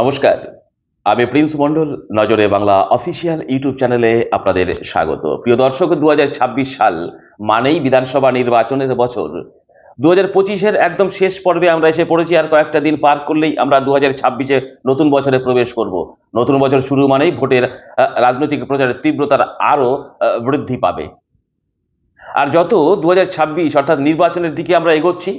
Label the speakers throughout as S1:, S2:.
S1: নমস্কার। আমি প্রিন্স মন্ডল নজরে বাংলা অফিসিয়াল ইউটিউব চ্যানেলে আপনাদের স্বাগত। প্রিয় দর্শক, দুহাজার ছাব্বিশ সাল মানেই বিধানসভা নির্বাচনের বছর। দু হাজার পঁচিশের একদম শেষ পর্বে আমরা এসে পড়েছি, আর কয়েকটা দিন পার করলেই আমরা দু হাজার ছাব্বিশে নতুন বছরে প্রবেশ করব। নতুন বছর শুরু মানেই ভোটের রাজনৈতিক প্রচারের তীব্রতার আরও বৃদ্ধি পাবে। আর যত দু হাজার ছাব্বিশ অর্থাৎ নির্বাচনের দিকে আমরা এগোচ্ছি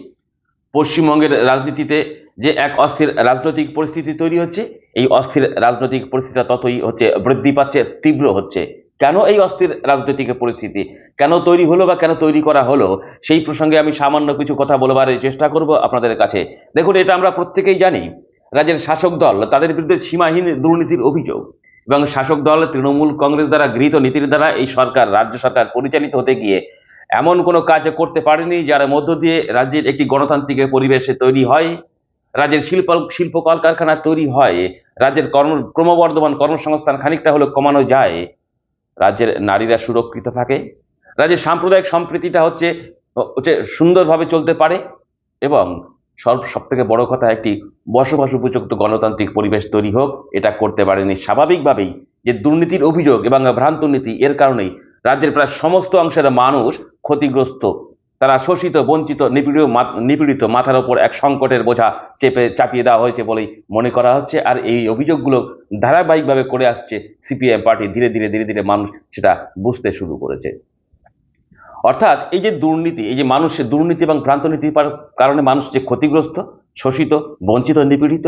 S1: পশ্চিমবঙ্গের রাজনীতিতে যে এক অস্থির রাজনৈতিক পরিস্থিতি তৈরি হচ্ছে, এই অস্থির রাজনৈতিক পরিস্থিতিটা ততই হচ্ছে বৃদ্ধি পাচ্ছে, তীব্র হচ্ছে। কেন এই অস্থির রাজনৈতিক পরিস্থিতি? কেন তৈরি হলো বা কেন তৈরি করা হলো? সেই প্রসঙ্গে আমি সামান্য কিছু কথা বলবার চেষ্টা করব আপনাদের কাছে। দেখুন, এটা আমরা প্রত্যেকেই জানি, রাজ্যের শাসক দল তাদের বিরুদ্ধে সীমাহীন দুর্নীতির অভিযোগ এবং শাসক দল তৃণমূল কংগ্রেস দ্বারা গৃহীত নীতির দ্বারা এই সরকার, রাজ্য সরকার পরিচালিত হতে গিয়ে এমন কোনো কাজ করতে পারেনি যার মধ্য দিয়ে রাজ্যের একটি গণতান্ত্রিক পরিবেশে তৈরি হয়, রাজ্যের শিল্প শিল্প কলকারখানা তৈরি হয়, রাজ্যের কর্ম, ক্রমবর্ধমান কর্মসংস্থান খানিকটা হলেও কমানো যায়, রাজ্যের নারীরা সুরক্ষিত থাকে, রাজ্যের সাম্প্রদায়িক সম্প্রীতিটা হচ্ছে হচ্ছে সুন্দরভাবে চলতে পারে এবং সব সব থেকে বড় কথা একটি বসবাস উপযুক্ত গণতান্ত্রিক পরিবেশ তৈরি হোক, এটা করতে পারেনি স্বাভাবিকভাবেই যে দুর্নীতির অভিযোগ এবং ভ্রান্ত নীতি এর কারণেই রাজ্যের প্রায় সমস্ত অংশের মানুষ ক্ষতিগ্রস্ত, তারা শোষিত, বঞ্চিত, নিপীড়িত নিপীড়িত মাথার ওপর এক সংকটের বোঝা চেপে চাপিয়ে দেওয়া হয়েছে বলেই মনে করা হচ্ছে। আর এই অভিযোগগুলো ধারাবাহিকভাবে করে আসছে সিপিএম পার্টি। ধীরে ধীরে ধীরে ধীরে মানুষ সেটা বুঝতে শুরু করেছে। অর্থাৎ এই যে দুর্নীতি, এই যে মানুষের দুর্নীতি এবং ভ্রান্ত নীতির কারণে মানুষ যে ক্ষতিগ্রস্ত, শোষিত, বঞ্চিত, নিপীড়িত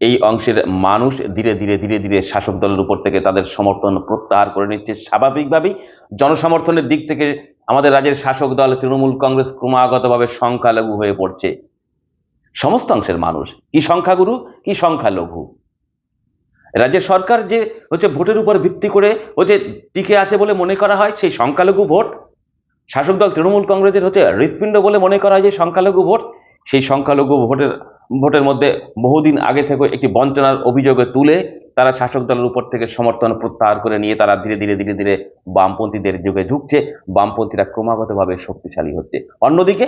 S1: এই অংশের মানুষ ধীরে ধীরে ধীরে ধীরে শাসক দলের উপর থেকে তাদের সমর্থন প্রত্যাহার করে নিচ্ছে। স্বাভাবিকভাবেই জনসমর্থনের দিক থেকে আমাদের রাজ্যের শাসক দল তৃণমূল কংগ্রেস ক্রমাগতভাবে সংখ্যালঘু হয়ে পড়ছে। সমস্ত অংশের মানুষ, কি সংখ্যাগুরু, কি সংখ্যালঘু। রাজ্যের সরকার যে হচ্ছে ভোটের উপর ভিত্তি করে হচ্ছে টিকে আছে বলে মনে করা হয়, সেই সংখ্যালঘু ভোট, শাসক দল তৃণমূল কংগ্রেসের হচ্ছে হৃৎপিণ্ড বলে মনে করা হয় যে সংখ্যালঘু ভোট, সেই সংখ্যালঘু ভোটের ভোটের মধ্যে বহুদিন আগে থেকে একটি বঞ্চনার অভিযোগে তুলে তারা শাসক দলের উপর থেকে সমর্থন প্রত্যাহার করে নিয়ে তারা ধীরে ধীরে ধীরে ধীরে বামপন্থীদের যুগে ঝুঁকছে বামপন্থীরা ক্রমাগতভাবে শক্তিশালী হচ্ছে। অন্যদিকে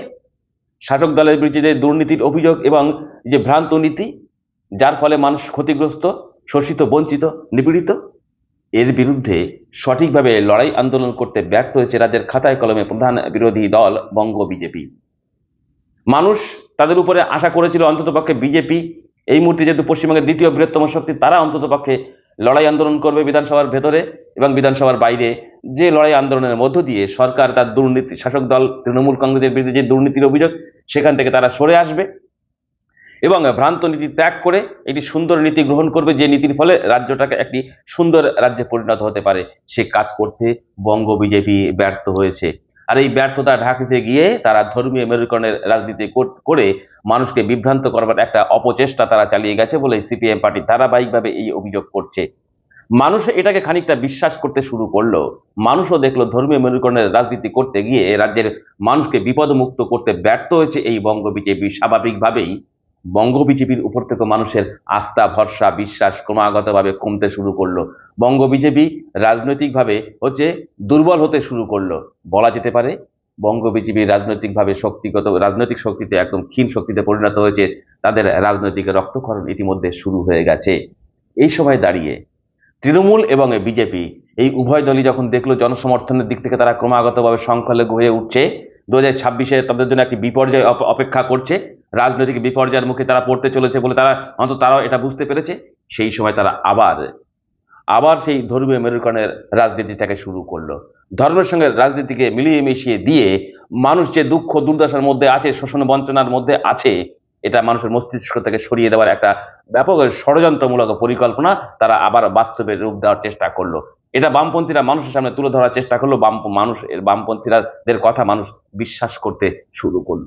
S1: শাসক দলের বিরুদ্ধে দুর্নীতির অভিযোগ এবং যে ভ্রান্ত নীতি, যার ফলে মানুষ ক্ষতিগ্রস্ত, শোষিত, বঞ্চিত, নিপীড়িত, এর বিরুদ্ধে সঠিকভাবে লড়াই আন্দোলন করতে ব্যর্থ হয়েছে রাজ্যের খাতায় কলমে প্রধান বিরোধী দল বঙ্গ বিজেপি। মানুষ তাদের উপরে আশা করেছিল অন্ততপক্ষে বিজেপি, এই মুহূর্তে যেহেতু পশ্চিমবঙ্গের দ্বিতীয় বৃহত্তম শক্তি, তারা অন্ততপক্ষে লড়াই আন্দোলন করবে বিধানসভার ভেতরে এবং বিধানসভার বাইরে। যে লড়াই আন্দোলনের মধ্য দিয়ে সরকার, তার দুর্নীতি, শাসক দল, তৃণমূল কংগ্রেসের বিরুদ্ধে যে দুর্নীতির অভিযোগ, সেখান থেকে তারা সরে আসবে এবং ভ্রান্ত নীতি ত্যাগ করে একটি সুন্দর নীতি গ্রহণ করবে, যে নীতির ফলে রাজ্যটাকে একটি সুন্দর রাজ্যে পরিণত হতে পারে। সে কাজ করতে বঙ্গ বিজেপি ব্যর্থ হয়েছে। আর এই ব্যর্থতা ঢাকতে গিয়ে তারা ধর্মীয় মেরুকরণের রাজনীতি করে মানুষকে বিভ্রান্ত করবার একটা অপচেষ্টা তারা চালিয়ে গেছে বলে সিপিএম পার্টি ধারাবাহিকভাবে এই অভিযোগ করছে। মানুষ এটাকে খানিকটা বিশ্বাস করতে শুরু করল। মানুষও দেখল ধর্মীয় মেরুকরণের রাজনীতি করতে গিয়ে রাজ্যের মানুষকে বিপদমুক্ত করতে ব্যর্থ হয়েছে এই বঙ্গ বিজেপি। স্বাভাবিকভাবেই বঙ্গ বিজেপির উপর থেকে মানুষের আস্থা, ভরসা, বিশ্বাস ক্রমাগতভাবে কমতে শুরু করল। বঙ্গ বিজেপি রাজনৈতিকভাবে হচ্ছে দুর্বল হতে শুরু করল। বলা যেতে পারে বঙ্গ বিজেপি রাজনৈতিকভাবে শক্তিগত, রাজনৈতিক শক্তিতে একদম ক্ষীণ শক্তিতে পরিণত হয়েছে। তাদের রাজনৈতিক রক্তক্ষরণ ইতিমধ্যে শুরু হয়ে গেছে। এই সময় দাঁড়িয়ে তৃণমূল এবং বিজেপি এই উভয় দলই যখন দেখল জনসমর্থনের দিক থেকে তারা ক্রমাগতভাবে সংখ্যালঘু হয়ে উঠছে দু হাজার ছাব্বিশে তাদের জন্য একটি বিপর্যয় অপ- অপেক্ষা করছে। রাজনৈতিক বিপর্যয়ের মুখে তারা পড়তে চলেছে বলে তারা, অন্তত তারাও এটা বুঝতে পেরেছে। সেই সময় তারা আবার আবার সেই ধর্মীয় মেরুকরণের রাজনীতিটাকে শুরু করল। ধর্মের সঙ্গে রাজনীতিকে মিলিয়ে মিশিয়ে দিয়ে মানুষ যে দুঃখ, দুর্দশার মধ্যে আছে, শোষণ বঞ্চনার মধ্যে আছে, এটা মানুষের মস্তিষ্ক থেকে সরিয়ে দেওয়ার একটা ব্যাপক ষড়যন্ত্রমূলক পরিকল্পনা তারা আবার বাস্তবে রূপ দেওয়ার চেষ্টা করল। এটা বামপন্থীরা মানুষের সামনে তুলে ধরার চেষ্টা করল, বাম, মানুষ, এর বামপন্থীরাদের কথা মানুষ বিশ্বাস করতে শুরু করল।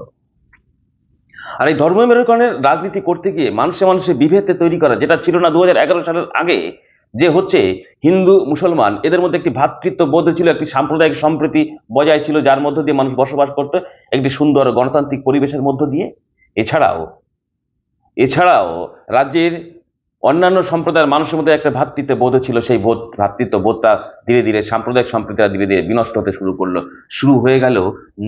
S1: আর এই ধর্ম মেরুকরণের রাজনীতি করতে গিয়ে মানুষে মানুষে বিভেদে তৈরি করা, যেটা ছিল না দু সালের আগে, যে হচ্ছে হিন্দু, মুসলমান, এদের মধ্যে একটি ভ্রাতৃত্ব বোধ ছিল, একটি সাম্প্রদায়িক সম্প্রীতি বজায় ছিল, যার মধ্য দিয়ে মানুষ বসবাস করত, একটি সুন্দর গণতান্ত্রিক পরিবেশের মধ্য দিয়ে। এছাড়াও এছাড়াও রাজ্যের অন্যান্য সম্প্রদায়ের মানুষের মধ্যে একটা ভ্রাতৃত্ব বোধ ছিল, সেই বোধ, ভ্রাতৃত্ব বোধটা ধীরে ধীরে সাম্প্রদায়িক সম্প্রীতিটা ধীরে ধীরে বিনষ্ট হতে শুরু করল। শুরু হয়ে গেল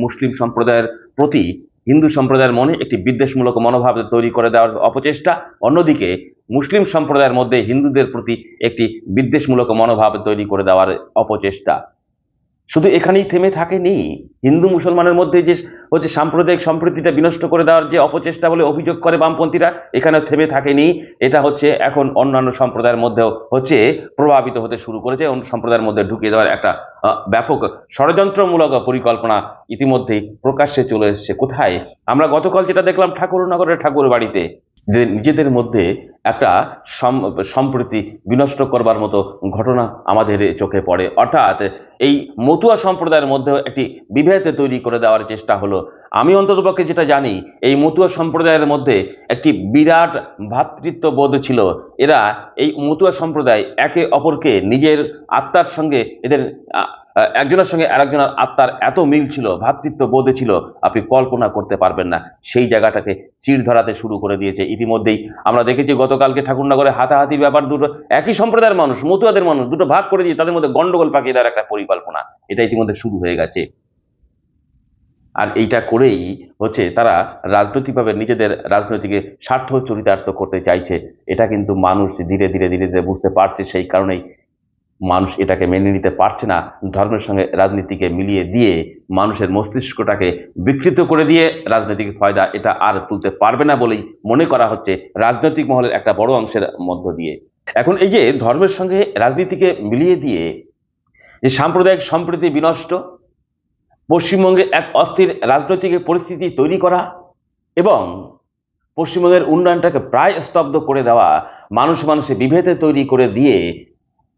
S1: মুসলিম সম্প্রদায়ের প্রতি হিন্দু সম্প্রদায়ের মনে একটি বিদ্বেষমূলক মনোভাব তৈরি করে দেওয়ার অপচেষ্টা। অন্যদিকে মুসলিম সম্প্রদায়ের মধ্যে হিন্দুদের প্রতি একটি বিদ্বেষমূলক মনোভাব তৈরি করে দেওয়ার অপচেষ্টা। শুধু এখানেই থেমে থাকেনি। হিন্দু মুসলমানের মধ্যে যে হচ্ছে সাম্প্রদায়িক সম্প্রীতিটা বিনষ্ট করে দেওয়ার যে অপচেষ্টা বলে অভিযোগ করে বামপন্থীরা এখানে থেমে থাকেনি। এটা হচ্ছে এখন অন্যান্য সম্প্রদায়ের মধ্যেও হচ্ছে প্রভাবিত হতে শুরু করেছে অন্য সম্প্রদায়ের মধ্যে ঢুকিয়ে দেওয়ার একটা ব্যাপক ষড়যন্ত্রমূলক পরিকল্পনা ইতিমধ্যেই প্রকাশ্যে চলে এসেছে। কোথায়? আমরা গতকাল যেটা দেখলাম ঠাকুরনগরের ঠাকুর বাড়িতে যে নিজেদের মধ্যে একটা সম- সম্প্রীতি বিনষ্ট করবার মতো ঘটনা আমাদের চোখে পড়ে। অর্থাৎ এই মতুয়া সম্প্রদায়ের মধ্যে একটি বিভেদ তৈরি করে দেওয়ার চেষ্টা হলো। আমি অন্ততপক্ষে যেটা জানি, এই মতুয়া সম্প্রদায়ের মধ্যে একটি বিরাট ভ্রাতৃত্ব বোধ ছিল। এরা এই মতুয়া সম্প্রদায় একে অপরকে নিজের আত্মার সঙ্গে এদের একজনের সঙ্গে আরেকজনের আত্মার এত মিল ছিল ভ্রাতৃত্ব বোধে ছিল, আপনি কল্পনা করতে পারবেন না। সেই জায়গাটাকে চির ধরাতে শুরু করে দিয়েছে ইতিমধ্যেই। আমরা দেখেছি গতকালকে ঠাকুরনগরে হাতাহাতির ব্যাপার, দুটো একই সম্প্রদায়ের মানুষ, মতুয়াদের মানুষ, দুটো ভাগ করে দিয়ে তাদের মধ্যে গন্ডগোল পাকিয়ে দেওয়ার একটা পরিকল্পনা। এটা ইতিমধ্যে শুরু হয়ে গেছে। আর এইটা করেই হচ্ছে তারা রাজনৈতিকভাবে নিজেদের রাজনৈতিক স্বার্থ চরিতার্থ করতে চাইছে। এটা কিন্তু মানুষ ধীরে ধীরে ধীরে ধীরে বুঝতে পারছে সেই কারণেই মানুষ এটাকে মেনে নিতে পারছে না, ধর্মের সঙ্গে রাজনীতিকে মিলিয়ে দিয়ে মানুষের মস্তিষ্কটাকে বিকৃত করে দিয়ে রাজনৈতিক ফয়দা এটা আর তুলতে পারবে না বলেই মনে করা হচ্ছে রাজনৈতিক মহলের একটা বড় অংশের মধ্য দিয়ে। এখন এই যে ধর্মের সঙ্গে রাজনীতিকে মিলিয়ে দিয়ে যে সাম্প্রদায়িক সম্প্রীতি বিনষ্ট, পশ্চিমবঙ্গে এক অস্থির রাজনৈতিক পরিস্থিতি তৈরি করা এবং পশ্চিমবঙ্গের উন্নয়নটাকে প্রায় স্তব্ধ করে দেওয়া, মানুষ মানুষে বিভেদে তৈরি করে দিয়ে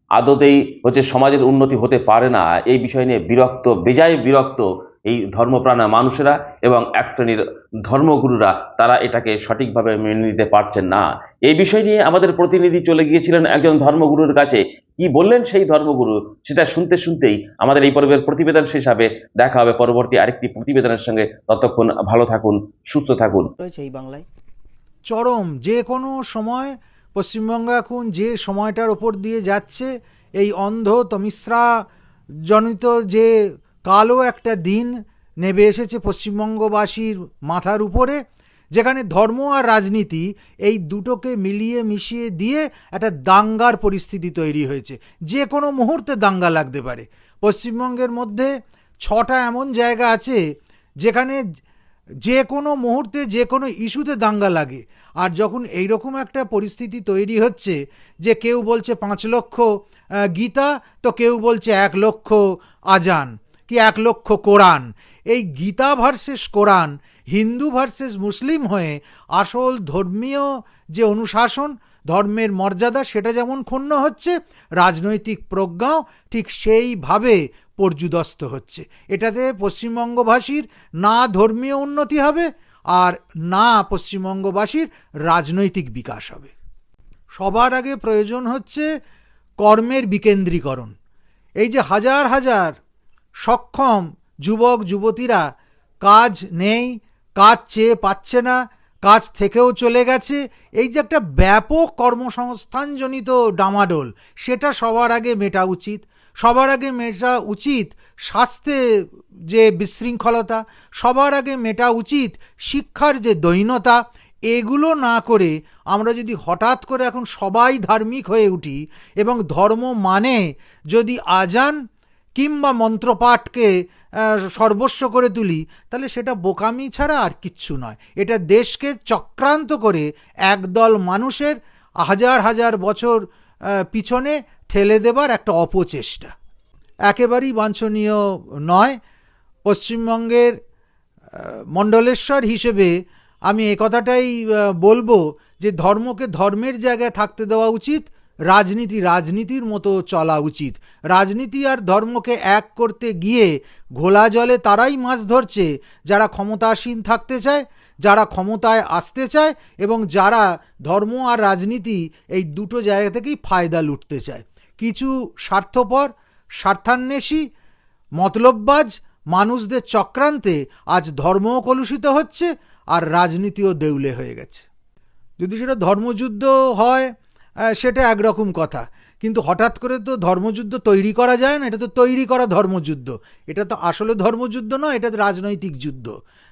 S1: আদতেই হচ্ছে সমাজের উন্নতি হতে পারে না। এই বিষয় নিয়ে বিরক্ত, বেজায় বিরক্ত এই ধর্মপ্রাণা মানুষেরা এবং এক শ্রেণির ধর্মগুরুরা তারা এটাকে সঠিকভাবে মেনে নিতে পারছেন না। এই বিষয় নিয়ে আমাদের প্রতিনিধি চলে গিয়েছিলেন একজন ধর্মগুরুর কাছে। কি বললেন সেই ধর্মগুরু? সেটা শুনতে শুনতেই আমাদের এই পর্বের প্রতিবেদন হিসাবে দেখা হবে পরবর্তী আরেকটি প্রতিবেদনের সঙ্গে। ততক্ষণ ভালো থাকুন, সুস্থ থাকুন।
S2: রয়েছে এই বাংলায়।
S3: চরম যে কোনো সময় পশ্চিমবঙ্গ এখন যে সময়টার ওপর দিয়ে যাচ্ছে, এই অন্ধ তমিশ্রা জনিত যে কালো একটা দিন নেবে এসেছে পশ্চিমবঙ্গবাসীর মাথার উপরে, যেখানে ধর্ম আর রাজনীতি এই দুটোকে মিলিয়ে মিশিয়ে দিয়ে একটা দাঙ্গার পরিস্থিতি তৈরি হয়েছে। যে কোনো মুহূর্তে দাঙ্গা লাগতে পারে। পশ্চিমবঙ্গের মধ্যে ছটা এমন জায়গা আছে, যেখানে যে কোনো মুহূর্তে যে কোনো ইস্যুতে দাঙ্গা লাগে। আর যখন এইরকম একটা পরিস্থিতি তৈরি হচ্ছে যে কেউ বলছে পাঁচ লক্ষ গীতা, তো কেউ বলছে এক লক্ষ আজান, কি এক লক্ষ কোরআন। এই Gita versus Quran, Hindu versus Muslim হয়ে আসল ধর্মীয় যে অনুশাসন, ধর্মের মর্যাদা, সেটা যেমন ক্ষুণ্ণ হচ্ছে, রাজনৈতিক প্রজ্ঞাও ঠিক সেইভাবে পর্যুদস্ত হচ্ছে। এটাতে পশ্চিমবঙ্গবাসীর না ধর্মীয় উন্নতি হবে আর না পশ্চিমবঙ্গবাসীর রাজনৈতিক বিকাশ হবে। সবার আগে প্রয়োজন হচ্ছে কর্মের বিকেন্দ্রীকরণ। এই যে হাজার হাজার সক্ষম যুবক, যুবতীরা কাজ নেই, কাজ চেয়ে পাচ্ছে না, কাজ থেকেও চলে গেছে, এই যে একটা ব্যাপক কর্মসংস্থানজনিত ডামাডোল, সেটা সবার আগে মেটা উচিত। সবার আগে মেটা উচিত স্বাস্থ্যে যে বিশৃঙ্খলতা, সবার আগে মেটা উচিত শিক্ষার যে দৈনতা, এগুলো না করে আমরা যদি হঠাৎ করে এখন সবাই ধার্মিক হয়ে উঠি এবং ধর্ম মানে যদি আজান কিংবা মন্ত্রপাঠকে সর্বস্ব করে তুলি, তাহলে সেটা বোকামি ছাড়া আর কিচ্ছু নয়। এটা দেশকে চক্রান্ত করে একদল মানুষের হাজার হাজার বছর পিছনে ঠেলে দেবার একটা অপচেষ্টা। একেবারেই বাঞ্ছনীয় নয়। পশ্চিমবঙ্গের মণ্ডলেশ্বর হিসেবে আমি কথাটাই বলব যে ধর্মকে ধর্মের জায়গায় থাকতে দেওয়া উচিত, রাজনীতি রাজনীতির মতো চলা উচিত। রাজনীতি আর ধর্মকে এক করতে গিয়ে ঘোলা জলে তারাই মাছ ধরছে, যারা ক্ষমতাসীন থাকতে চায়, যারা ক্ষমতায় আসতে চায় এবং যারা ধর্ম আর রাজনীতি এই দুটো জায়গা থেকেই ফায়দা লুটতে চায়। কিছু স্বার্থপর স্বার্থান্বেষী, মতলববাজ মানুষদের চক্রান্তে আজ ধর্মও কলুষিত হচ্ছে আর রাজনীতিও দেউলে হয়ে গেছে। যদি সেটা ধর্মযুদ্ধ হয় সেটা একরকম কথা। কিন্তু হঠাৎ করে তো ধর্মযুদ্ধ তৈরি করা যায় না, এটা তো তৈরি করা ধর্মযুদ্ধ। এটা তো আসলে ধর্মযুদ্ধ নয়, এটা তো রাজনৈতিক যুদ্ধ।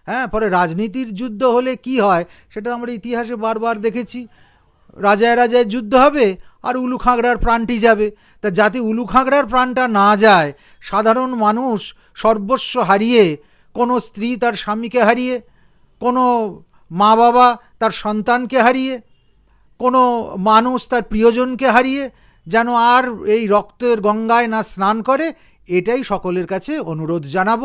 S3: হ্যাঁ পরে রাজনীতির যুদ্ধ হলে কি হয়, সেটা আমরা ইতিহাসে বারবার দেখেছি। রাজায় রাজায় যুদ্ধ হবে আর উলু খাগড়ার প্রাণটি যাবে। তা যাতে উলু খাগড়ার প্রাণটা না যায়, সাধারণ মানুষ সর্বস্ব হারিয়ে, কোনো স্ত্রী তার স্বামীকে হারিয়ে, কোনো মা বাবা তার সন্তানকে হারিয়ে, কোনো মানুষ তার প্রিয়জনকে হারিয়ে যেন আর এই রক্তের গঙ্গায় না স্নান করে, এটাই সকলের কাছে অনুরোধ জানাব।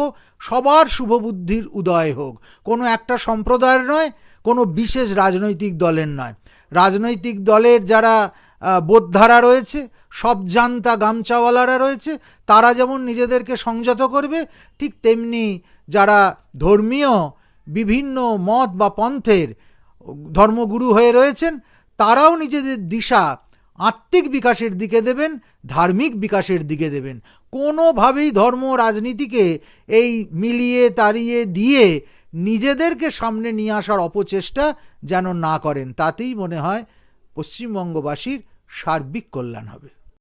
S3: সবার শুভবুদ্ধির উদয় হোক। কোনো একটা সম্প্রদায়ের নয়, কোনো বিশেষ রাজনৈতিক দলের নয়। রাজনৈতিক দলের যারা আহ, বোধধারা রয়েছে সব জানতা গামচাওয়ালারা রয়েছে তারা যেমন নিজেদেরকে সংযত করবে ঠিক তেমনি যারা ধর্মীয় বিভিন্ন মত বা পন্থের ধর্মগুরু হয়ে রয়েছেন তারাও নিজেদের দিশা আত্মিক বিকাশের দিকে দেবেন ধার্মিক বিকাশের দিকে দেবেন। কোনোভাবেই ধর্ম রাজনীতিকে এই মিলিয়ে তাড়িয়ে দিয়ে নিজেদেরকে সামনে নিয়ে আসার অপচেষ্টা যেন না করেন তাতেই মনে হয় পশ্চিমবঙ্গবাসীর সার্বিক কল্যাণ হবে।